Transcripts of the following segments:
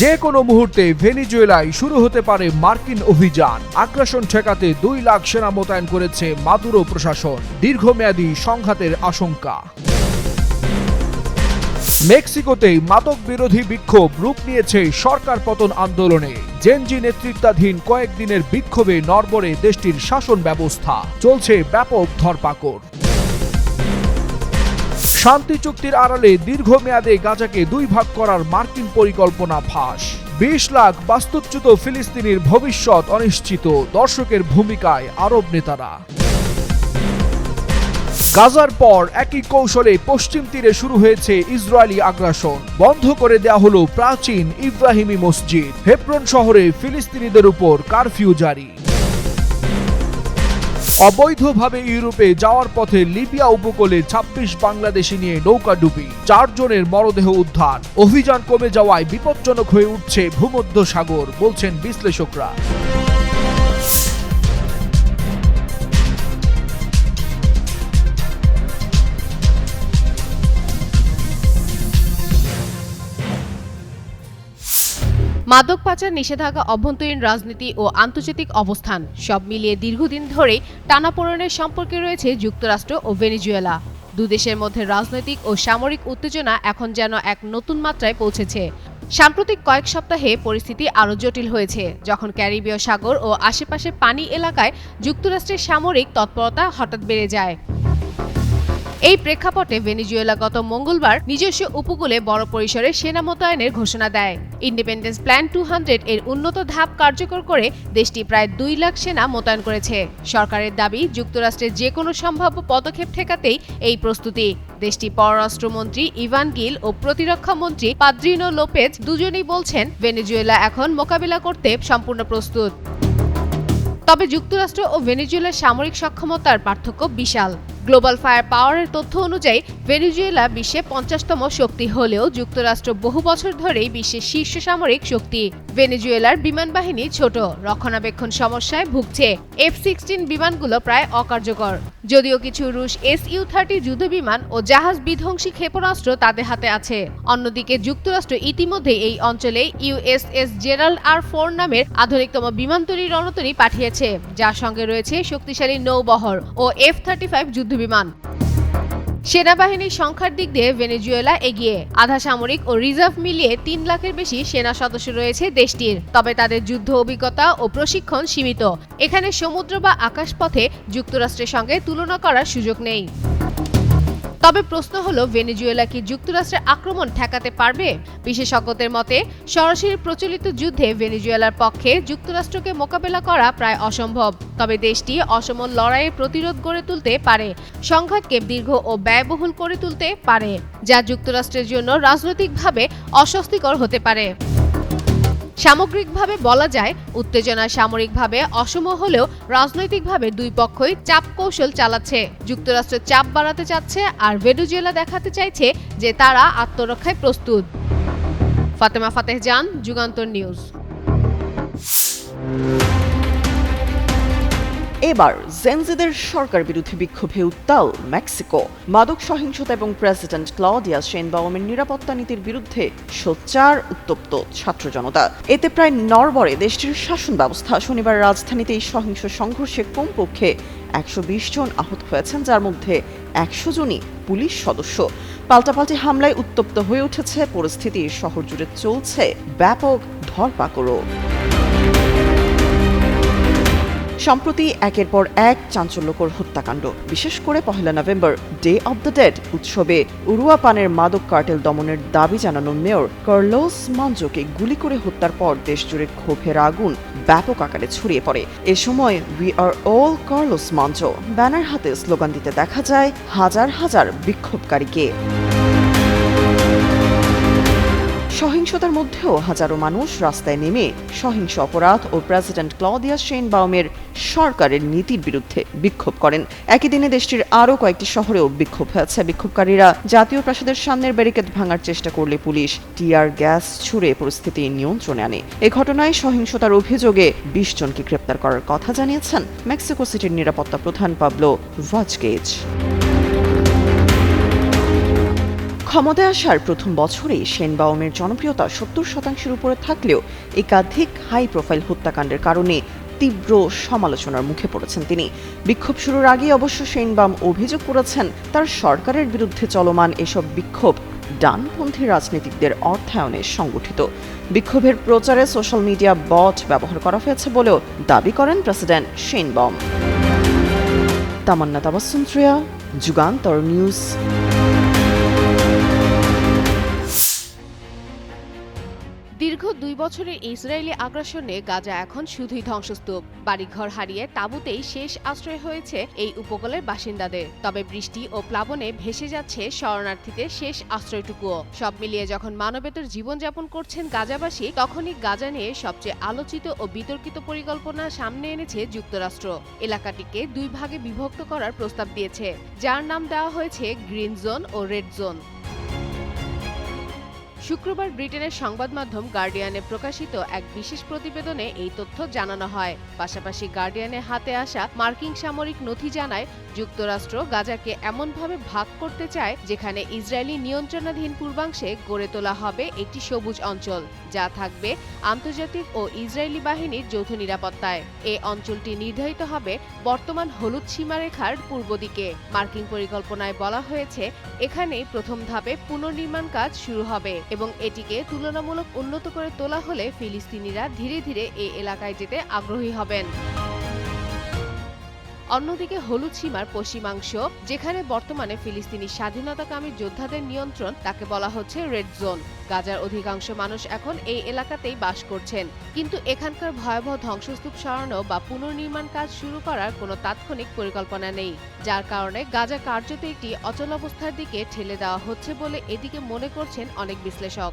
যে কোনো মুহূর্তে ভেনিজুয়েলায় শুরু হতে পারে মার্কিন অভিযান। আগ্রাসন ঠেকাতে দুই লাখ সেনা মোতায়েন করেছে মাদুরো প্রশাসন। দীর্ঘমেয়াদী সংঘাতের আশঙ্কা। মেক্সিকোতে মাদক বিরোধী বিক্ষোভ রূপ নিয়েছে সরকার পতন আন্দোলনে। জেনজি নেতৃত্বাধীন কয়েকদিনের বিক্ষোভে নড়বড়ে দেশটির শাসন ব্যবস্থা। চলছে ব্যাপক ধরপাকড়। শান্তি চুক্তির আড়ালে দীর্ঘমেয়াদে গাজাকে দুই ভাগ করার মার্কিন পরিকল্পনা ফাঁস। বিশ লাখ বাস্তুচ্যুত ফিলিস্তিনির ভবিষ্যৎ অনিশ্চিত, দর্শকের ভূমিকায় আরব নেতারা। গাজার পর একই কৌশলে পশ্চিম তীরে শুরু হয়েছে ইসরায়েলি আগ্রাসন। বন্ধ করে দেয়া হলো প্রাচীন ইব্রাহিমী মসজিদ। হেব্রন শহরে ফিলিস্তিনিদের উপর কারফিউ জারি। অবৈধভাবে ইউরোপে যাওয়ার পথে লিবিয়া উপকূলে ২৬ বাংলাদেশি নিয়ে নৌকা ডুবি, চারজনের মরদেহ উদ্ধার। অভিযান কমে যাওয়ায় বিপজ্জনক হয়ে উঠছে ভূমধ্য সাগর বলছেন বিশ্লেষকরা। মাদক পাচার নিষেধাজ্ঞা, অভ্যন্তরীণ রাজনীতি ও আন্তর্জাতিক অবস্থান সব মিলিয়ে দীর্ঘদিন ধরেই টানাপোড়েনের সম্পর্কে রয়েছে যুক্তরাষ্ট্র ও ভেনেজুয়েলা। দুদেশের মধ্যে রাজনৈতিক ও সামরিক উত্তেজনা এখন যেন এক নতুন মাত্রায় পৌঁছেছে। সাম্প্রতিক কয়েক সপ্তাহে পরিস্থিতি আরও জটিল হয়েছে, যখন ক্যারিবীয় সাগর ও আশেপাশে পানি এলাকায় যুক্তরাষ্ট্রের সামরিক তৎপরতা হঠাৎ বেড়ে যায়। এই প্রেক্ষাপটে ভেনিজুয়েলা গত মঙ্গলবার নিজস্ব উপকূলে বড় পরিসরে সেনা মোতায়েনের ঘোষণা দেয়। ইন্ডিপেন্ডেন্স প্ল্যান টু হান্ড্রেড এর উন্নত ধাপ কার্যকর করে দেশটি প্রায় দুই লাখ সেনা মোতায়েন করেছে। সরকারের দাবি, যুক্তরাষ্ট্রের যে কোনো সম্ভাব্য পদক্ষেপ ঠেকাতেই এই প্রস্তুতি। দেশটি পররাষ্ট্রমন্ত্রী ইভান গিল ও প্রতিরক্ষা মন্ত্রী পাদ্রিনো লোপেজ দুজনেই বলছেন, ভেনেজুয়েলা এখন মোকাবিলা করতে সম্পূর্ণ প্রস্তুত। তবে যুক্তরাষ্ট্র ও ভেনেজুয়েলার সামরিক সক্ষমতার পার্থক্য বিশাল। গ্লোবাল ফায়ার পাওয়ারের তথ্য অনুযায়ী, ভেনেজুয়েলা বিশ্বে পঞ্চাশতম শক্তি হলেও যুক্তরাষ্ট্র বহু বছর ধরেই বিশ্বের শীর্ষ সামরিক শক্তি। ভেনিজুয়েলার বিমান বাহিনী ছোট, রক্ষণাবেক্ষণ সমস্যায় ভুগছে। এফ সিক্সটিন বিমানগুলো প্রায় অকার্যকর। যদিও কিছু রুশ এস ইউ থার্টি যুদ্ধবিমান ও জাহাজ বিধ্বংসী ক্ষেপণাস্ত্র তাদের হাতে আছে। অন্যদিকে যুক্তরাষ্ট্র ইতিমধ্যে এই অঞ্চলে ইউএসএস জেরাল্ড আর ফোর নামের আধুনিকতম বিমান তৈরি রণতরী পাঠিয়েছে, যার সঙ্গে রয়েছে শক্তিশালী নৌবহর ও এফ থার্টি ফাইভ যুদ্ধবিমান সেনাবাহিনীর সংখ্যার দিক দিয়ে ভেনেজুয়েলা এগিয়ে। আধা সামরিক ও রিজার্ভ মিলিয়ে তিন লাখের বেশি সেনা সদস্য রয়েছে দেশটির। তবে তাদের যুদ্ধ অভিজ্ঞতা ও প্রশিক্ষণ সীমিত। এখানে সমুদ্র বা আকাশপথে যুক্তরাষ্ট্রের সঙ্গে তুলনা করার সুযোগ নেই। তবে প্রশ্ন হলো, ভেনেজুয়েলা কি যুক্তরাষ্ট্রের আক্রমণ ঠেকাতে পারবে? বিশেষজ্ঞদের মতে, সরাসরি প্রচলিত যুদ্ধে ভেনেজুয়েলার পক্ষে যুক্তরাষ্ট্রকে মোকাবেলা করা প্রায় অসম্ভব। তবে দেশটি অসমন লড়াইয়ে প্রতিরোধ গড়ে তুলতে পারে, সংঘাতকে দীর্ঘ ও ব্যয়বহুল করে তুলতে পারে, যা যুক্তরাষ্ট্রের জন্য রাজনৈতিকভাবে অস্বস্তিকর হতে পারে। সামগ্রিকভাবে বলা যায়, উত্তেজনা সামরিকভাবে অসম হলেও রাজনৈতিকভাবে দুই পক্ষই চাপ কৌশল চালাচ্ছে। যুক্তরাষ্ট্র চাপ বাড়াতে চাচ্ছে আর ভেনেজুয়েলা দেখাতে চাইছে যে তারা আত্মরক্ষায় প্রস্তুত। ফাতেমা ফাতেহ জান, যুগান্তর নিউজ। এবার জেনজিদের সরকার বিরোধী বিক্ষোভে উত্তাল মেক্সিকো। মাদক সহিংসতা এবং প্রেসিডেন্ট ক্লডিয়া শেনবাউমের নিরাপত্তা নীতির বিরুদ্ধে সোচ্চার, উত্তপ্ত ছাত্র জনতা। এতে প্রায় নরবরে দেশটির শাসন ব্যবস্থা। শনিবার রাজধানীতে এই সহিংস সংঘর্ষে কমপক্ষে একশো বিশ জন আহত হয়েছেন, যার মধ্যে একশো জনই পুলিশ সদস্য। পাল্টাপাল্টি হামলায় উত্তপ্ত হয়ে উঠেছে, পরিস্থিতি শহর জুড়ে চলছে ব্যাপক ধরপাকড়ও। সম্প্রতি একের পর এক চাঞ্চল্যকর হত্যাকাণ্ড। বিশেষ করে পহেলা November day of the dead উৎসবে উরুয়াপানের মাদক কার্টেল দমনের দাবি জানানো মেয়র কার্লোস মঞ্জোকে গুলি করে হত্যার পর দেশজুড়ে ক্ষোভের আগুন ব্যাপক আকারে ছড়িয়ে পড়ে। এ সময় we are all Carlos Manzo banner হাতে স্লোগান দিতে দেখা যায় হাজার হাজার বিক্ষোভকারীকে। সহিংসতার মধ্যেও হাজারো মানুষ রাস্তায় নেমে সহিংস অপরাধ ও প্রেসিডেন্ট ক্লদিয়া শেন বাউমের সরকারের নীতির বিরুদ্ধে বিক্ষোভ করেন। একই দিনে দেশটির আরও কয়েকটি শহরেও বিক্ষোভ হয়েছে বিক্ষোভকারীরা। জাতীয় প্রাসাদের সামনের ব্যারিকেড ভাঙার চেষ্টা করলে পুলিশ টিয়ার গ্যাস ছুড়ে পরিস্থিতি নিয়ন্ত্রণে আনে। এ ঘটনায় সহিংসতার অভিযোগে বিশ জনকে গ্রেপ্তার করার কথা জানিয়েছেন মেক্সিকো সিটির নিরাপত্তা প্রধান পাবলো ভাজগেজ ক্ষমতায় আসার প্রথম বছরেই সেনবাওমের জনপ্রিয়তা সত্তর শতাংশের উপরে থাকলেও একাধিক হাই প্রোফাইল হত্যাকাণ্ডের কারণে তীব্র সমালোচনার মুখে পড়েছেন তিনি। বিক্ষোভ শুরুর আগে অবশ্য সেনবাম অভিযোগ করেছেন, তার সরকারের বিরুদ্ধে চলমান এসব বিক্ষোভ ডানপন্থী রাজনীতিকদের অর্থায়নে সংগঠিত। বিক্ষোভের প্রচারে সোশ্যাল মিডিয়া বট ব্যবহার করা হয়েছে বলেও দাবি করেন president Sheinbaum Tamanna Tabassum Shreya, Jugantor news. দুই বছরের ইসরায়েলি আগ্রাসনে গাজা এখন শুধুই ধ্বংসস্তূপ। বাড়িঘর হারিয়ে তাঁবুতেই শেষ আশ্রয় হয়েছে এই উপকূলের বাসিন্দাদের। তবে বৃষ্টি ও প্লাবনে ভেসে যাচ্ছে শরণার্থীদের শেষ আশ্রয়টুকুও। সব মিলিয়ে যখন মানবেতর জীবনযাপন করছেন গাজাবাসী, তখনই গাজা নিয়ে সবচেয়ে আলোচিত ও বিতর্কিত পরিকল্পনা সামনে এনেছে যুক্তরাষ্ট্র। এলাকাটিকে দুই ভাগে বিভক্ত করার প্রস্তাব দিয়েছে, যার নাম দেওয়া হয়েছে গ্রিন জোন ও রেড জোন। শুক্রবার ব্রিটেনের সংবাদ মাধ্যম গার্ডিয়ানে প্রকাশিত এক বিশেষ প্রতিবেদনে এই তথ্য জানানো হয়। পাশাপাশি গার্ডিয়ানে হাতে আসা মার্কিন সামরিক নথি জানায়, যুক্তরাষ্ট্র গাজাকে এমনভাবে ভাগ করতে চায় যেখানে ইসরায়েলি নিয়ন্ত্রণাধীন পূর্বাংশে গড়ে তোলা হবে একটি সবুজ অঞ্চল, যা থাকবে আন্তর্জাতিক ও ইসরায়েলি বাহিনীর যৌথ নিরাপত্তায়। এ অঞ্চলটি নির্ধারিত হবে বর্তমান হলুদ সীমারেখার পূর্ব দিকে। মার্কিন পরিকল্পনায় বলা হয়েছে, এখানেই প্রথম ধাপে পুনর্নির্মাণ কাজ শুরু হবে। এবং এটিকে তুলনামূলক উন্নত করে তোলা হলে ফিলিস্তিনিরা ধীরে ধীরে এই এলাকায় যেতে আগ্রহী হবেন। অন্যদিকে হলুদ সীমার পশ্চিমাংশ, যেখানে বর্তমানে ফিলিস্তিনি স্বাধীনতাকামী যোদ্ধাদের নিয়ন্ত্রণ, তাকে বলা হচ্ছে রেড জোন। গাজার অধিকাংশ মানুষ এখন এই এলাকাতেই বাস করছেন। কিন্তু এখানকার ভয়াবহ ধ্বংসস্তূপ সরানো বা পুনর্নির্মাণ কাজ শুরু করার কোনো তাৎক্ষণিক পরিকল্পনা নেই। যার কারণে গাজা কার্যত একটি অচলাবস্থার দিকে ঠেলে দেওয়া হচ্ছে বলে এদিকে মনে করছেন অনেক বিশ্লেষক।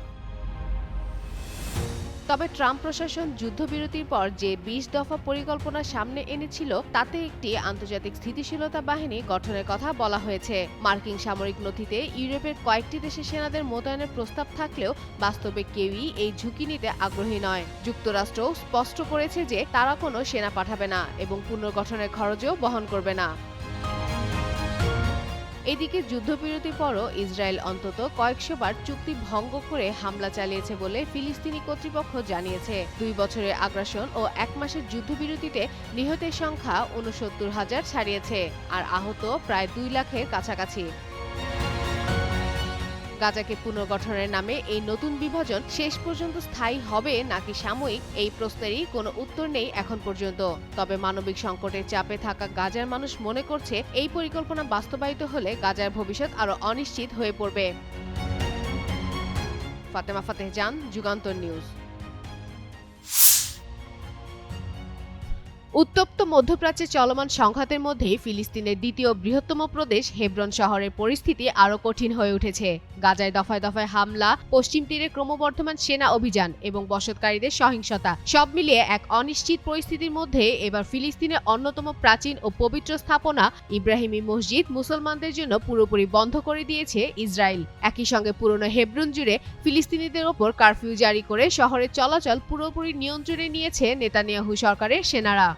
তবে ট্রাম্প প্রশাসন যুদ্ধবিরতির পর যে বিশ দফা পরিকল্পনা সামনে এনেছিল, তাতে একটি আন্তর্জাতিক স্থিতিশীলতা বাহিনী গঠনের কথা বলা হয়েছে। মার্কিন সামরিক নথিতে ইউরোপের কয়েকটি দেশে সেনাদের মোতায়েনের প্রস্তাব থাকলেও বাস্তবে কেউই এই ঝুঁকি নিতে আগ্রহী নয়। যুক্তরাষ্ট্র স্পষ্ট করেছে যে তারা কোনো সেনা পাঠাবে না এবং পুনর্গঠনের খরচও বহন করবে না। এদিকে যুদ্ধবিরতির পরও ইসরায়েল অন্তত কয়েকশো বার চুক্তি ভঙ্গ করে হামলা চালিয়েছে বলে ফিলিস্তিনি কর্তৃপক্ষ জানিয়েছে। দুই বছরের আগ্রাসন ও এক মাসের যুদ্ধবিরতিতে নিহতের সংখ্যা উনসত্তর হাজার ছাড়িয়েছে, আর আহত প্রায় দুই লাখের কাছাকাছি। গাজাকে পুনর্গঠনের নামে এই নতুন বিভাজন শেষ পর্যন্ত স্থায়ী হবে নাকি সাময়িক, এই প্রশ্নেরই কোনো উত্তর নেই এখন পর্যন্ত। তবে মানবিক সংকটের চাপে থাকা গাজার মানুষ মনে করছে এই পরিকল্পনা বাস্তবায়িত হলে গাজার ভবিষ্যৎ আরও অনিশ্চিত হয়ে পড়বে। ফাতেমা ফাতেহ জান, যুগান্তর নিউজ। উত্তপ্ত মধ্যপ্রাচ্যে চলমান সংঘাতের মধ্যেই ফিলিস্তিনের দ্বিতীয় বৃহত্তম প্রদেশ হেব্রন শহরের পরিস্থিতি আরও কঠিন হয়ে উঠেছে। গাজায় দফায় দফায় হামলা, পশ্চিম তীরে ক্রমবর্ধমান সেনা অভিযান এবং বসতকারীদের সহিংসতা, সব মিলিয়ে এক অনিশ্চিত পরিস্থিতির মধ্যে এবার ফিলিস্তিনের অন্যতম প্রাচীন ও পবিত্র স্থাপনা ইব্রাহিমী মসজিদ মুসলমানদের জন্য পুরোপুরি বন্ধ করে দিয়েছে ইসরায়েল। একই সঙ্গে পুরনো হেব্রন জুড়ে ফিলিস্তিনিদের ওপর কারফিউ জারি করে শহরের চলাচল পুরোপুরি নিয়ন্ত্রণে নিয়েছে নেতানিয়াহু সরকারের সেনারা।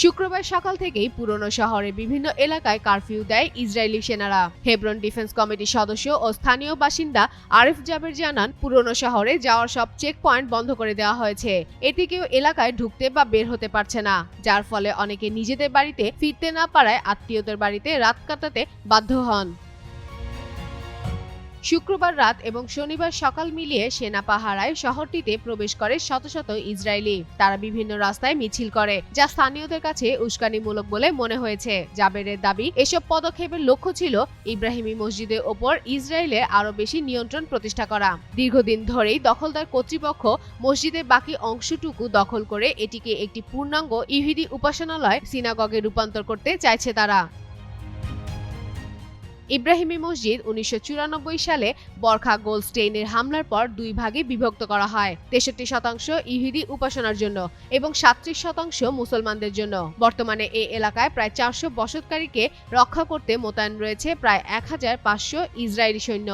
শুক্রবার সকাল থেকেই পুরনো শহরের বিভিন্ন এলাকায় কারফিউ দেয় ইসরায়েলি সেনারা। হেব্রন ডিফেন্স কমিটির সদস্য ও স্থানীয় বাসিন্দা আরিফ জাবের জানান, পুরনো শহরে যাওয়ার সব চেক পয়েন্ট বন্ধ করে দেওয়া হয়েছে। এতে কেউ এলাকায় ঢুকতে বা বের হতে পারছে না, যার ফলে অনেকে নিজেদের বাড়িতে ফিরতে না পারায় আত্মীয়দের বাড়িতে রাত কাটাতে বাধ্য হন। শুক্রবার রাত এবং শনিবার সকাল মিলিয়ে সেনা পাহারায় শহরটিতে প্রবেশ করে শত শত ইসরায়েলি। তারা বিভিন্ন রাস্তায় মিছিল করে, যা স্থানীয়দের কাছে উস্কানিমূলক বলে মনে হয়েছে। জাবেরের দাবি, এসব পদক্ষেপের লক্ষ্য ছিল ইব্রাহিমী মসজিদের ওপর ইসরায়েলের আরও বেশি নিয়ন্ত্রণ প্রতিষ্ঠা করা। দীর্ঘদিন ধরেই দখলদার কর্তৃপক্ষ মসজিদের বাকি অংশটুকু দখল করে এটিকে একটি পূর্ণাঙ্গ ইহুদি উপাসনালয়, সিনাগগে রূপান্তর করতে চাইছে তারা। ইব্রাহিমী মসজিদ উনিশশো চুরানব্বই সালে বরখা গোলস্টেইনের হামলার পর দুই ভাগে বিভক্ত করা হয়, তেষট্টি শতাংশ ইহুদি উপাসনার জন্য এবং সাতত্রিশ শতাংশ মুসলমানদের জন্য। বর্তমানে এই এলাকায় প্রায় চারশো বসতকারীকে রক্ষা করতে মোতায়েন রয়েছে প্রায় এক হাজার পাঁচশো ইসরায়েলি সৈন্য।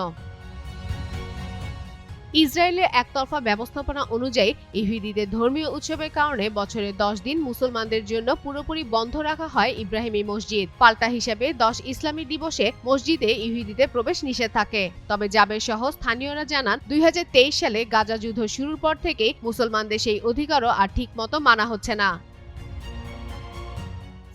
ইসরায়েলের একতরফা ব্যবস্থাপনা অনুযায়ী ইহুদিদের ধর্মীয় উৎসবের কারণে বছরে দশ দিন মুসলমানদের জন্য পুরোপুরি বন্ধ রাখা হয় ইব্রাহিমী মসজিদ। পাল্টা হিসাবে দশ ইসলামী দিবসে মসজিদে ইহুদিদের প্রবেশ নিষেধ থাকে। তবে জাবের সহ স্থানীয়রা জানান, দুই হাজার তেইশ সালে গাজা যুদ্ধ শুরুর পর থেকেই মুসলমানদের সেই অধিকারও আর ঠিকমতো মানা হচ্ছে না।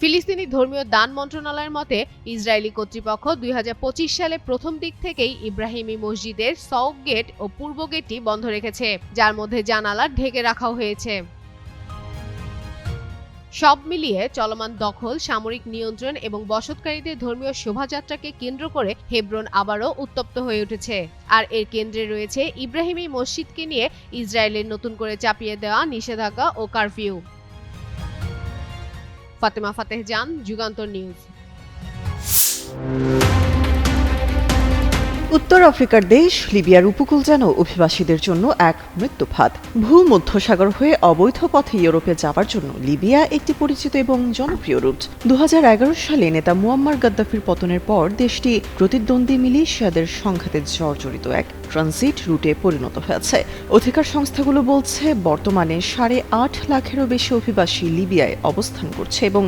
ফিলিস্তিনি ধর্মীয় দান মন্ত্রণালয়ের মতে, ইসরায়েলি কর্তৃপক্ষ দুই হাজার পঁচিশ সালে প্রথম দিক থেকেই ইব্রাহিমী মসজিদের সৌক গেট ও পূর্ব গেটটি বন্ধ রেখেছে, যার মধ্যে জানালা ঢেকে রাখাও হয়েছে। সব মিলিয়ে চলমান দখল, সামরিক নিয়ন্ত্রণ এবং বসতকারীদের ধর্মীয় শোভাযাত্রাকে কেন্দ্র করে হেব্রন আবারও উত্তপ্ত হয়ে উঠেছে। আর এর কেন্দ্রে রয়েছে ইব্রাহিমী মসজিদকে নিয়ে ইসরায়েলের নতুন করে চাপিয়ে দেওয়া নিষেধাজ্ঞা ও কারফিউ। ফাতেমা ফাতেহ জান যুগান্তর নিউজ উত্তর আফ্রিকার দেশ, লিবিয়ার উপকূল যেন অভিবাসীদের জন্য এক মৃত্যুফাত ভূমধ্যসাগর হয়ে অবৈধ পথে ইউরোপে যাওয়ার জন্য লিবিয়া একটি পরিচিত এবং জনপ্রিয় রুট। দু হাজার এগারো সালে নেতা মুয়াম্মার গাদ্দাফির পতনের পর দেশটি প্রতিদ্বন্দ্বী মিলিশিয়াদের সংঘাতে জর্জরিত এক ট্রানজিট রুটে পরিণত হয়েছে। অধিকার সংস্থাগুলো বলছে, বর্তমানে সাড়ে আট লাখেরও বেশি অভিবাসী লিবিয়ায় অবস্থান করছে এবং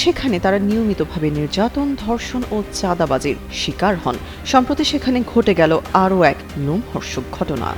সেখানে তারা নিয়মিতভাবে নির্যাতন, ধর্ষণ ও চাঁদাবাজির শিকার হন। সম্প্রতি সেখানে ঘটে গেল আরও এক নোমহর্ষক ঘটনা।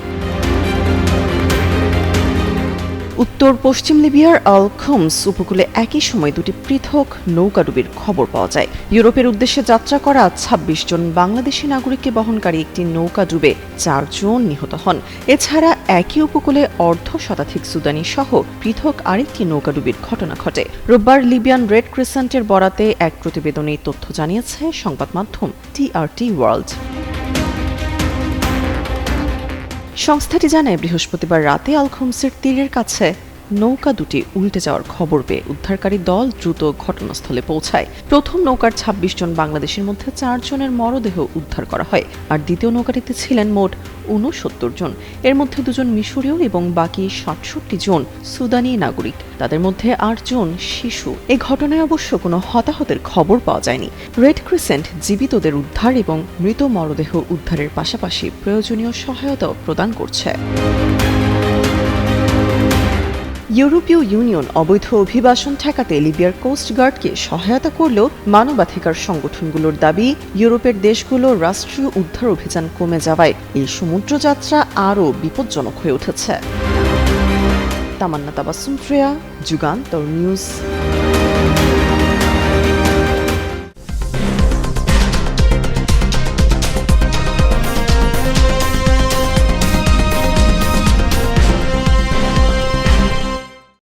উত্তর পশ্চিম লিবিয়ার আল খমস উপকূলে একই সময় দুটি পৃথক নৌকাডুবির খবর পাওয়া যায়। ইউরোপের উদ্দেশ্যে যাত্রা করা ২৬ জন বাংলাদেশি নাগরিককে বহনকারী একটি নৌকা ডুবে চারজন নিহত হন। এছাড়া একই উপকূলে অর্ধ শতাধিক সুদানি সহ পৃথক আরেকটি নৌকাডুবির ঘটনা ঘটে। রোববার লিবিয়ান রেড ক্রিসেন্টের বরাতে এক প্রতিবেদনে তথ্য জানিয়েছে সংবাদ মাধ্যম টিআরটি ওয়ার্ল্ড। সংস্থাটি জানায় বৃহস্পতিবার রাতে আলখুমসের তীরের কাছে। নৌকা দুটি উল্টে যাওয়ার খবর পেয়ে উদ্ধারকারী দল দ্রুত ঘটনাস্থলে পৌঁছায়। প্রথম নৌকার ২৬ জন বাংলাদেশের মধ্যে চারজনের মরদেহ উদ্ধার করা হয়, আর দ্বিতীয় নৌকাটিতে ছিলেন মোট ঊনসত্তর জন। এর মধ্যে দুজন মিশরীয় এবং বাকি সাতষট্টি জন সুদানি নাগরিক। তাদের মধ্যে আটজন শিশু। এ ঘটনায় অবশ্য কোনো হতাহতের খবর পাওয়া যায়নি। রেড ক্রিসেন্ট জীবিতদের উদ্ধার এবং মৃত মরদেহ উদ্ধারের পাশাপাশি প্রয়োজনীয় সহায়তাও প্রদান করছে। ইউরোপীয় ইউনিয়ন অবৈধ অভিবাসন ঠেকাতে লিবিয়ার কোস্টগার্ডকে সহায়তা করলেও মানবাধিকার সংগঠনগুলোর দাবি, ইউরোপের দেশগুলো রাষ্ট্রীয় উদ্ধার অভিযান কমে যাওয়ায় এই সমুদ্রযাত্রা আরও বিপজ্জনক হয়ে উঠেছে। তামান্না তাবাসুম প্রিয়া, যুগান্তর নিউজ।